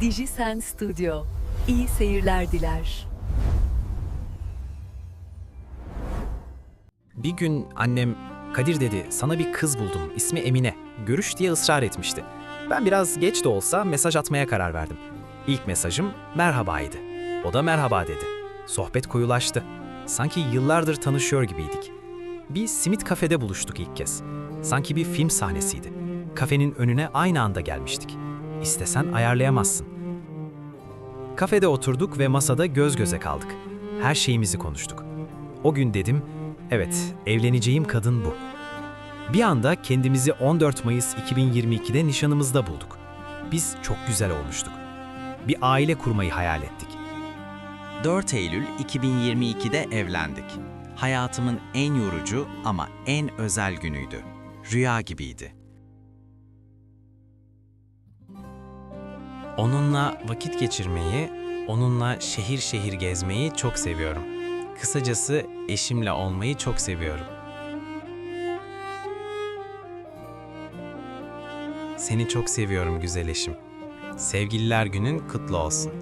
Dijisen Studio. İyi seyirler diler. Bir gün annem, Kadir dedi sana bir kız buldum, ismi Emine. Görüş diye ısrar etmişti. Ben biraz geç de olsa mesaj atmaya karar verdim. İlk mesajım merhabaydı. O da merhaba dedi. Sohbet koyulaştı. Sanki yıllardır tanışıyor gibiydik. Bir simit kafede buluştuk ilk kez. Sanki bir film sahnesiydi. Kafenin önüne aynı anda gelmiştik. İstesen ayarlayamazsın. Kafede oturduk ve masada göz göze kaldık. Her şeyimizi konuştuk. O gün dedim, evet evleneceğim kadın bu. Bir anda kendimizi 14 Mayıs 2022'de nişanımızda bulduk. Biz çok güzel olmuştuk. Bir aile kurmayı hayal ettik. 4 Eylül 2022'de evlendik. Hayatımın en yorucu ama en özel günüydü. Rüya gibiydi. Onunla vakit geçirmeyi, onunla şehir şehir gezmeyi çok seviyorum. Kısacası eşimle olmayı çok seviyorum. Seni çok seviyorum güzel eşim. Sevgililer günün kutlu olsun.